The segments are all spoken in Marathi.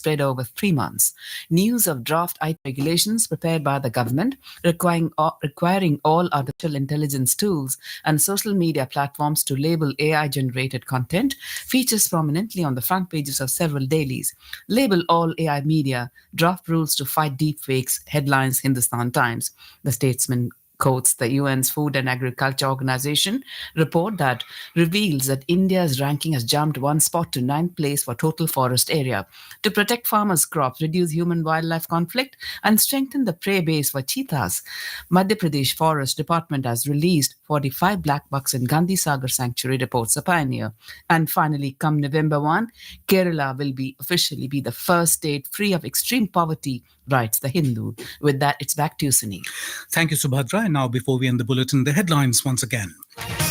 spread over three months. News of draft IT regulations prepared by the government requiring, requiring all artificial intelligence tools and social media platforms to label AI generated content features prominently on the front pages of several dailies. Label all AI media, draft rules to fight deepfakes, headlines Hindustan Times. The statesman quotes the UN's Food and Agriculture Organization report that reveals that India's ranking has jumped one spot to ninth place for total forest area. To protect farmers' crops, reduce human wildlife conflict, and strengthen the prey base for cheetahs, Madhya Pradesh Forest Department has released 45 black bucks in Gandhi Sagar Sanctuary, reports a pioneer. And finally, come November 1, Kerala will be officially be the first state free of extreme poverty, writes the Hindu. With that, it's back to you, Sunil. Thank you, Subhadra. And now, before we end the bulletin, the headlines once again.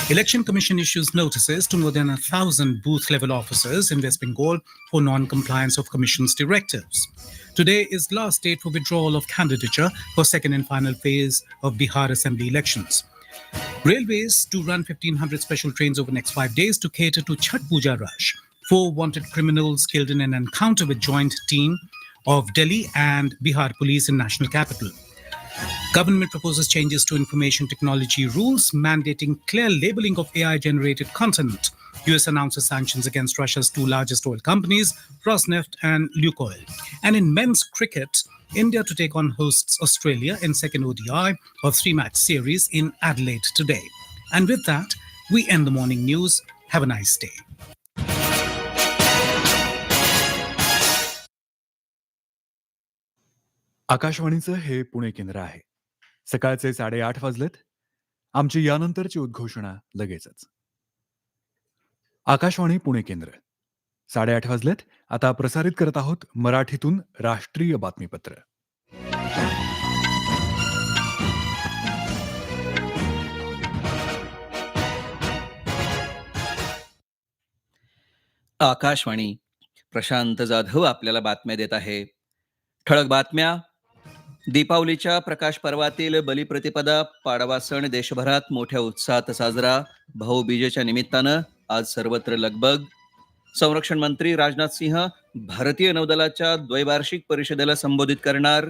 Election Commission issues notices to more than a thousand booth-level officers in West Bengal for non-compliance of Commission's directives. Today is last date for withdrawal of candidature for second and final phase of Bihar Assembly elections. Railways to run 1,500 special trains over the next five days to cater to Chhat Puja rush. Four wanted criminals killed in an encounter with joint team of Delhi and Bihar police in national capital. Government proposes changes to information technology rules mandating clear labeling of AI generated content. US announces sanctions against Russia's two largest oil companies, Rosneft and Lukoil. And in men's cricket, India to take on hosts Australia in second ODI of three match series in Adelaide today. And with that, we end the morning news. Have a nice day. आकाशवाणीचं हे पुणे केंद्र आहे सकाळचे साडेआठ वाजलेत आमची यानंतरची उद्घोषणा लगेचच आकाशवाणी पुणे केंद्र. साडेआठ वाजलेत. आता प्रसारित करत आहोत मराठीतून राष्ट्रीय बातमीपत्र. आकाशवाणी प्रशांत जाधव आपल्याला बातम्या देत आहे. ठळक बातम्या. दीपावलीच्या प्रकाश पर्वातील बलिप्रतिपदा पाडवा सण देशभरात मोठ्या उत्साहात साजरा. भाऊबीजेच्या निमित्तानं आज सर्वत्र लगबग. संरक्षण मंत्री राजनाथ सिंह भारतीय नौदलाच्या द्वैवार्षिक परिषदेला संबोधित करणार.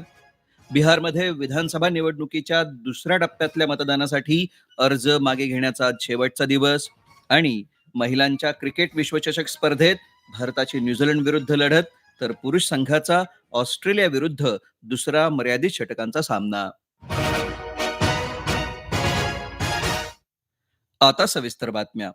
बिहारमध्ये विधानसभा निवडणुकीच्या दुसऱ्या टप्प्यातल्या मतदानासाठी अर्ज मागे घेण्याचा आज शेवटचा दिवस. आणि महिलांच्या क्रिकेट विश्वचषक स्पर्धेत भारताची न्यूझीलंड विरुद्ध लढत तर पुरुष संघाचा ऑस्ट्रेलिया विरुद्ध दुसरा मर्यादित षटकांचा सामना. आता सविस्तर बातम्या.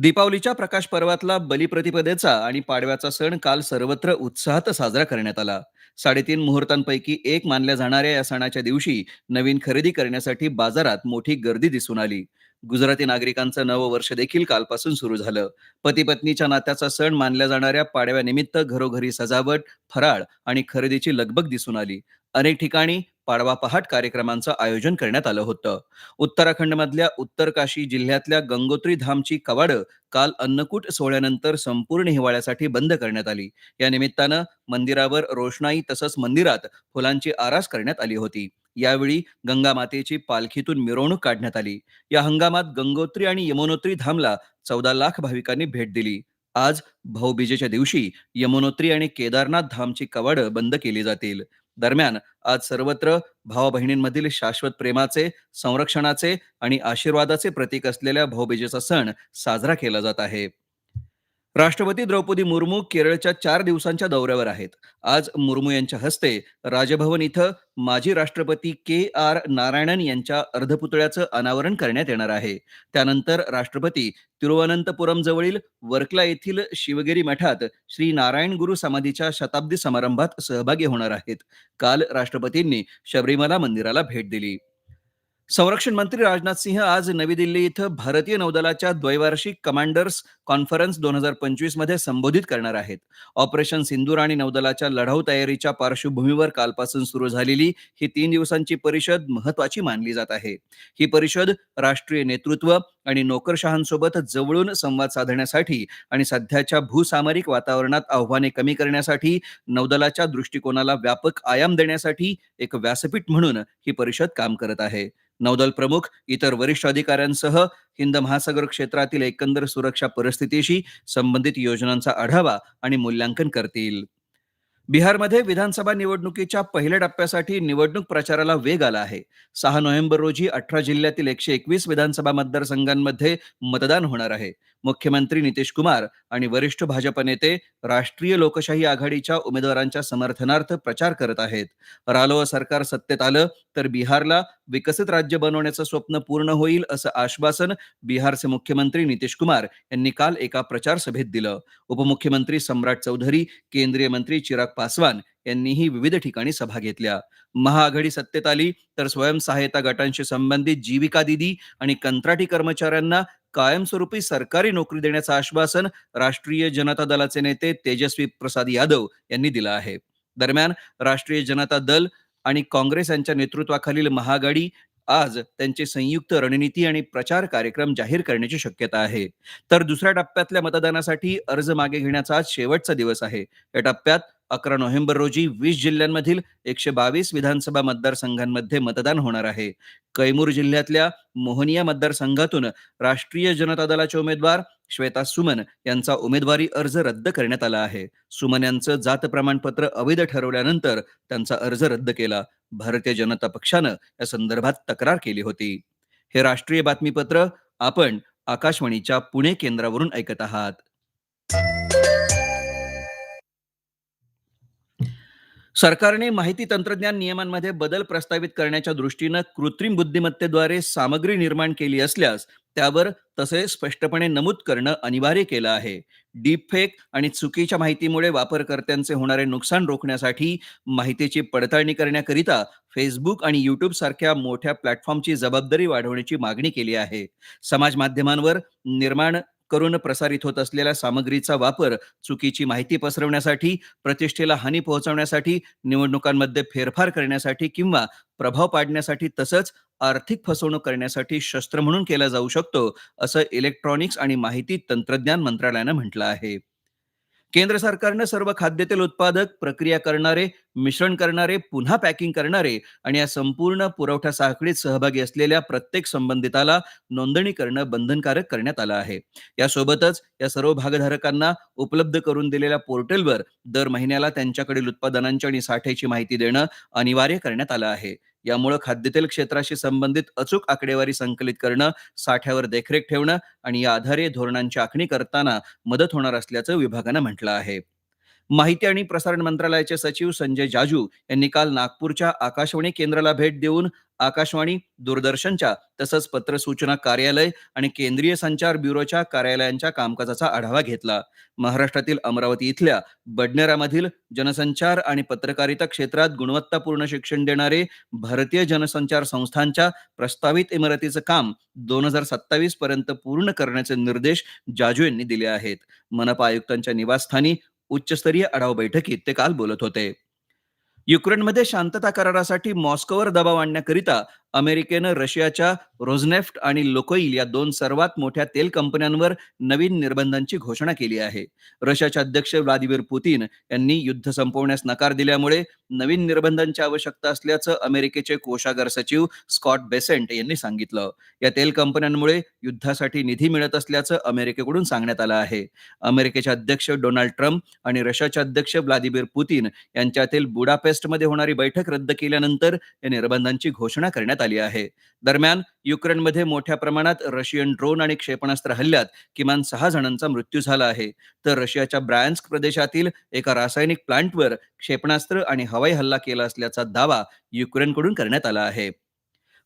दीपावलीच्या प्रकाश पर्वातला बलिप्रतिपदेचा आणि पाडव्याचा सण काल सर्वत्र उत्साहात साजरा करण्यात आला. साडेतीन मुहूर्तांपैकी एक मानल्या जाणाऱ्या या सणाच्या दिवशी नवीन खरेदी करण्यासाठी बाजारात मोठी गर्दी दिसून आली. गुजराती नागरिकांचं नवं वर्ष देखील कालपासून सुरू झालं. पती पत्नीच्या नात्याचा सण मानल्या जाणाऱ्या पाडव्यानिमित्त घरोघरी सजावट फराळ आणि खरेदीची लगबग दिसून आली. अनेक ठिकाणी पाडवा पहाट कार्यक्रमांचं आयोजन करण्यात आलं होतं. उत्तराखंडमधल्या उत्तरकाशी जिल्ह्यातल्या गंगोत्री धामची कवाडं काल अन्नकूट सोहळ्यानंतर संपूर्ण हिवाळ्यासाठी बंद करण्यात आली. या निमित्तानं मंदिरावर रोषणाई तसंच मंदिरात फुलांची आरास करण्यात आली होती. यावेळी गंगा मातेची पालखीतून मिरवणूक काढण्यात आली. या हंगामात गंगोत्री आणि यमुनोत्री धामला चौदा लाख भाविकांनी भेट दिली. आज भाऊबीजेच्या दिवशी यमुनोत्री आणि केदारनाथ धामची कवाडं बंद केली जातील. दरम्यान आज सर्वत्र भावा बहिणींमधील शाश्वत प्रेमाचे संरक्षणाचे आणि आशीर्वादाचे प्रतीक असलेल्या भाऊबीजेचा सण साजरा केला जात आहे. राष्ट्रपती द्रौपदी मुर्मू केरळच्या चार दिवसांच्या दौऱ्यावर आहेत. आज मुर्मू यांच्या हस्ते राजभवन इथं माजी राष्ट्रपती के आर नारायणन यांच्या अर्धपुतळ्याचं अनावरण करण्यात येणार आहे. त्यानंतर राष्ट्रपती तिरुवनंतपुरम जवळील वर्कला येथील शिवगिरी मठात श्री नारायण गुरु समाधीच्या शताब्दी समारंभात सहभागी होणार आहेत. काल राष्ट्रपतींनी शबरीमला मंदिराला भेट दिली. संरक्षण मंत्री राजनाथ सिंह आज नवी दिल्ली इथं भारतीय नौदलाच्या द्वैवार्षिक कमांडर्स कॉन्फरन्स दोन हजार पंचवीसमध्ये संबोधित करणार आहेत. ऑपरेशन सिंदूर आणि नौदलाच्या लढाऊ तयारीच्या पार्श्वभूमीवर कालपासून सुरू झालेली ही तीन दिवसांची परिषद महत्वाची मानली जात आहे. ही परिषद राष्ट्रीय नेतृत्व आणि नोकरशहांसोबत जवळून संवाद साधण्यासाठी आणि सध्याच्या भूसामरिक वातावरणात आव्हाने कमी करण्यासाठी नौदलाच्या दृष्टिकोनाला व्यापक आयाम देण्यासाठी एक व्यासपीठ म्हणून ही परिषद काम करत आहे. नौदल प्रमुख इतर वरिष्ठ अधिकाऱ्यांसह हिंद महासागर क्षेत्रातील एकंदर सुरक्षा परिस्थितीशी संबंधित योजनांचा आढावा आणि मूल्यांकन करतील. बिहारमध्ये विधानसभा निवडणुकीच्या पहिल्या टप्प्यासाठी निवडणूक प्रचाराला वेग आला आहे. सहा नोव्हेंबर रोजी अठरा जिल्ह्यातील एकशे एकवीस विधानसभा मतदारसंघांमध्ये मतदान होणार आहे. मुख्यमंत्री नितीश कुमार आणि वरिष्ठ भाजप नेते राष्ट्रीय लोकशाही आघाडीच्या उमेदवारांच्या समर्थनार्थ प्रचार करत आहेत. रालोआ सरकार सत्तेत आलं तर बिहारला विकसित राज्य बनवण्याचं स्वप्न पूर्ण होईल असं आश्वासन बिहारचे मुख्यमंत्री नितीश कुमार यांनी काल एका प्रचार सभेत दिलं. उपमुख्यमंत्री सम्राट चौधरी केंद्रीय मंत्री चिराग पासवान यांनीही विविध ठिकाणी सभा घेतल्या. महाआघाडी सत्तेत आली तर स्वयंसहायता गटांशी संबंधित जीविका दिदी आणि कंत्राटी कर्मचाऱ्यांना कायमस्वरूपी सरकारी नोकरी देण्याचं आश्वासन राष्ट्रीय जनता दलाचे नेते तेजस्वी प्रसाद यादव यांनी दिलं आहे. दरम्यान राष्ट्रीय जनता दल आणि काँग्रेस यांच्या नेतृत्वाखालील महाआघाडी आज त्यांची संयुक्त रणनीती आणि प्रचार कार्यक्रम जाहीर करण्याची शक्यता आहे. तर दुसऱ्या टप्प्यातल्या मतदानासाठी अर्ज मागे घेण्याचा आज शेवटचा दिवस आहे. या टप्प्यात अकरा नोव्हेंबर रोजी वीस जिल्ह्यांमधील एकशे बावीस विधानसभा मतदारसंघांमध्ये मतदान होणार आहे. कैमूर जिल्ह्यातल्या मोहनिया मतदारसंघातून राष्ट्रीय जनता दलाचे उमेदवार श्वेता सुमन यांचा उमेदवारी अर्ज रद्द करण्यात आला आहे. सुमन यांचं जात प्रमाणपत्र अवैध ठरवल्यानंतर त्यांचा अर्ज रद्द केला. भारतीय जनता पक्षानं या संदर्भात तक्रार केली होती. हे राष्ट्रीय बातमीपत्र आपण आकाशवाणीच्या पुणे केंद्रावरून ऐकत आहात. सरकारने माहिती तंत्रज्ञान नियमांमध्ये बदल प्रस्तावित करण्याच्या दृष्टीनं कृत्रिम बुद्धिमत्तेद्वारे सामग्री निर्माण केली असल्यास त्यावर तसे स्पष्टपणे नमूद करणं अनिवार्य केलं आहे. डीपफेक आणि चुकीच्या माहितीमुळे वापरकर्त्यांचे होणारे नुकसान रोखण्यासाठी माहितीची पडताळणी करण्याकरिता फेसबुक आणि युट्यूब सारख्या मोठ्या प्लॅटफॉर्मची जबाबदारी वाढवण्याची मागणी केली आहे. समाज माध्यमांवर निर्माण करून प्रसारित होत असलेल्या सामग्रीचा वापर चुकीची माहिती पसरवण्यासाठी प्रतिष्ठेला हानी पोहोचवण्यासाठी निवडणुकांमध्ये फेरफार करण्यासाठी किंवा प्रभाव पाडण्यासाठी तसंच आर्थिक फसवणूक करण्यासाठी शस्त्र म्हणून केला जाऊ शकतो असं इलेक्ट्रॉनिक्स आणि माहिती तंत्रज्ञान मंत्रालयानं म्हटलं आहे. केंद्र सरकारनं सर्व खाद्यतेल उत्पादक प्रक्रिया करणारे मिश्रण करणारे पुन्हा पॅकिंग करणारे आणि या संपूर्ण पुरवठा साखळीत सहभागी असलेल्या प्रत्येक संबंधिताला नोंदणी करणं बंधनकारक करण्यात आलं आहे. यासोबतच या सर्व भागधारकांना उपलब्ध करून दिलेल्या पोर्टलवर दर महिन्याला त्यांच्याकडील उत्पादनांची आणि साठ्याची माहिती देणं अनिवार्य करण्यात आलं आहे. यामुळे खाद्यतेल क्षेत्राशी संबंधित अचूक आकडेवारी संकलित करणं साठ्यावर देखरेख ठेवणं आणि या आधारे धोरणांची आखणी करताना मदत होणार असल्याचं विभागानं म्हटलं आहे. माहिती आणि प्रसारण मंत्रालयाचे सचिव संजय जाजू यांनी काल नागपूरच्या आकाशवाणी केंद्राला भेट देऊन आकाशवाणी दूरदर्शनच्या तसंच पत्रसूचना कार्यालय आणि केंद्रीय संचार ब्युरोच्या कार्यालयांच्या कामकाजाचा आढावा घेतला. महाराष्ट्रातील अमरावती इथल्या बडनेरामधील जनसंचार आणि पत्रकारिता क्षेत्रात गुणवत्तापूर्ण शिक्षण देणारे भारतीय जनसंचार संस्थांच्या प्रस्तावित इमारतीचं काम दोन हजार सत्तावीस पर्यंत पूर्ण करण्याचे निर्देश जाजू यांनी दिले आहेत. मनपा आयुक्तांच्या निवासस्थानी उच्चस्तरीय आढावा बैठकीत ते काल बोलत होते. युक्रेनमध्ये शांतता करारासाठी मॉस्कोवर दबाव आणण्याकरिता अमेरिकेनं रशियाच्या रोझनेफ्ट आणि लोकोईल या दोन सर्वात मोठ्या तेल कंपन्यांवर नवीन निर्बंधांची घोषणा केली आहे. रशियाचे अध्यक्ष व्लादिमीर पुतीन यांनी युद्ध संपवण्यास नकार दिल्यामुळे नवीन निर्बंधांची आवश्यकता असल्याचं अमेरिकेचे कोषागार सचिव स्कॉट बेसेंट यांनी सांगितलं. या तेल कंपन्यांमुळे युद्धासाठी निधी मिळत असल्याचं अमेरिकेकडून सांगण्यात आलं आहे. अमेरिकेचे अध्यक्ष डोनाल्ड ट्रम्प आणि रशियाचे अध्यक्ष व्लादिमीर पुतीन यांच्यातील बुडापेस्टमध्ये होणारी बैठक रद्द केल्यानंतर या निर्बंधांची घोषणा करण्यात आली आहे. दरम्यान युक्रेनमध्ये मोठ्या प्रमाणात रशियन ड्रोन आणि क्षेपणास्त्र हल्ल्यात किमान सहा जणांचा मृत्यू झाला आहे. तर रशियाच्या ब्रायन्स्क प्रदेशातील एका रासायनिक प्लांटवर क्षेपणास्त्र आणि हवाई हल्ला केला असल्याचा दावा युक्रेनकडून करण्यात आला आहे.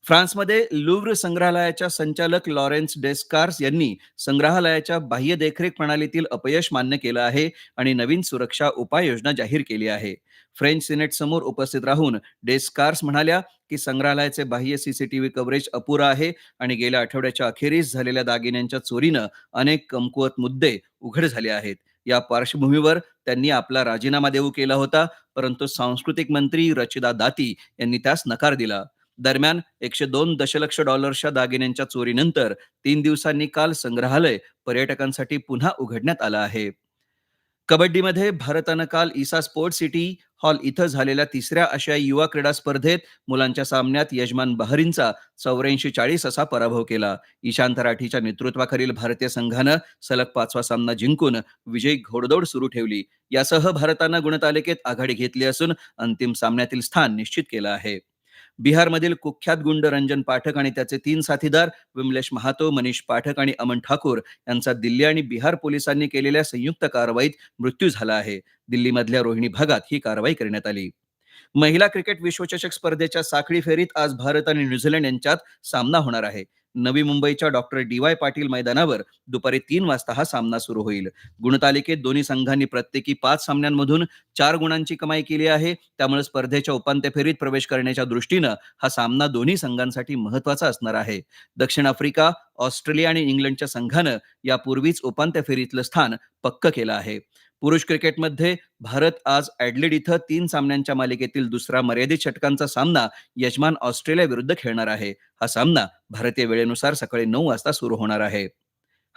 फ्रान्समध्ये लुव्र संग्रहालयाच्या संचालक लॉरेन्स डेस्कार्स यांनी संग्रहालयाच्या बाह्य देखरेख प्रणालीतील अपयश मान्य केलं आहे आणि नवीन सुरक्षा उपाययोजना जाहीर केली आहे. फ्रेंच सिनेट समोर उपस्थित राहून डेस्कार्स म्हणाल्या की संग्रहालयाचे बाह्य सीसीटीव्ही कव्हरेज अपुरा आहे आणि गेल्या आठवड्याच्या अखेरीस झालेल्या दागिन्यांच्या चोरीनं अनेक कमकुवत मुद्दे उघड झाले आहेत. या पार्श्वभूमीवर त्यांनी आपला राजीनामा देऊ केला होता परंतु सांस्कृतिक मंत्री रचिदा दाती यांनी त्यास नकार दिला. दरम्यान एकशे दोन दशलक्ष डॉलर्सच्या दागिन्यांच्या चोरीनंतर तीन दिवसांनी काल संग्रहालय पर्यटकांसाठी पुन्हा उघडण्यात आलं आहे. कबड्डीमध्ये भारतानं काल इसा स्पोर्ट्स सिटी हॉल इथं झालेल्या तिसऱ्या आशियाई युवा क्रीडा स्पर्धेत मुलांच्या सामन्यात यजमान बहरीनचा चौऱ्याऐंशी चाळीस असा पराभव केला. ईशांत राठीच्या नेतृत्वाखालील भारतीय संघानं सलग पाचवा सामना जिंकून विजयी घोडदौड सुरू ठेवली. यासह भारतानं गुणतालिकेत आघाडी घेतली असून अंतिम सामन्यातील स्थान निश्चित केलं आहे. बिहारमधील कुख्यात गुंड रंजन पाठक आणि त्याचे तीन साथीदार विमलेश महातो मनीष पाठक आणि अमन ठाकूर यांचा दिल्ली आणि बिहार पोलिसांनी केलेल्या संयुक्त कारवाईत मृत्यू झाला आहे. दिल्लीमधल्या रोहिणी भागात ही कारवाई करण्यात आली. महिला क्रिकेट विश्वचषक स्पर्धेच्या साखळी फेरीत आज भारत आणि न्यूझीलंड यांच्यात सामना होणार आहे. नवी मुंबईच्या डॉक्टर डी वाय पाटील मैदानावर दुपारी तीन वाजता हा सामना सुरू होईल. गुणतालिकेत दोन्ही संघांनी प्रत्येकी पाच सामन्यांमधून चार गुणांची कमाई केली आहे. त्यामुळे स्पर्धेच्या उपांत्य फेरीत प्रवेश करण्याच्या दृष्टीनं हा सामना दोन्ही संघांसाठी महत्त्वाचा असणार आहे. दक्षिण आफ्रिका ऑस्ट्रेलिया आणि इंग्लंडच्या संघानं यापूर्वीच उपांत्य फेरीतलं स्थान पक्क केलं आहे. पुरुष क्रिकेटमध्ये भारत आज ॲडलेड इथं तीन सामन्यांच्या मालिकेतील दुसरा मर्यादित षटकांचा सामना यजमान ऑस्ट्रेलिया विरुद्ध खेळणार आहे. हा सामना भारतीय वेळेनुसार सकाळी नऊ वाजता सुरू होणार आहे.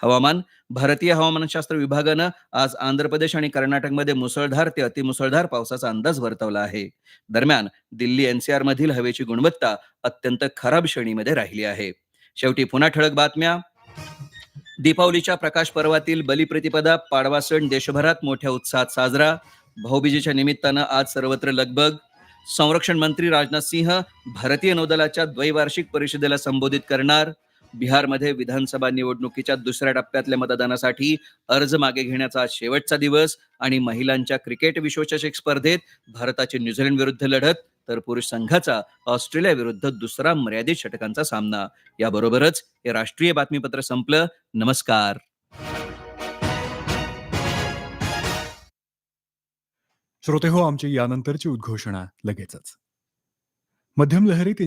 हवामान भारतीय हवामानशास्त्र विभागानं आज आंध्र प्रदेश आणि कर्नाटकमध्ये मुसळधार ते अतिमुसळधार पावसाचा अंदाज वर्तवला आहे. दरम्यान दिल्ली एनसीआर मधील हवेची गुणवत्ता अत्यंत खराब श्रेणीमध्ये राहिली आहे. शेवटी पुन्हा ठळक बातम्या. दीपावलीच्या प्रकाश पर्वातील बलिप्रतिपदा पाडवा सण देशभरात मोठ्या उत्साहात साजरा. भाऊबीजेच्या निमित्तानं आज सर्वत्र लगबग. संरक्षण मंत्री राजनाथ सिंह भारतीय नौदलाच्या द्वैवार्षिक परिषदेला संबोधित करणार. बिहारमध्ये विधानसभा निवडणुकीच्या दुसऱ्या टप्प्यातल्या मतदानासाठी अर्ज मागे घेण्याचा आज शेवटचा दिवस आणि महिलांच्या क्रिकेट विश्वचषक स्पर्धेत भारताची न्यूझीलंड विरुद्ध लढत. तर पुरुष संघाचा ऑस्ट्रेलिया विरुद्ध दुसरा मर्यादित षटकांचा सामना. याबरोबरच हे राष्ट्रीय बातमीपत्र संपलं. नमस्कार. श्रोते हो आमची यानंतरची उद्घोषणा लगेचच. मध्यम लहरी तीनशे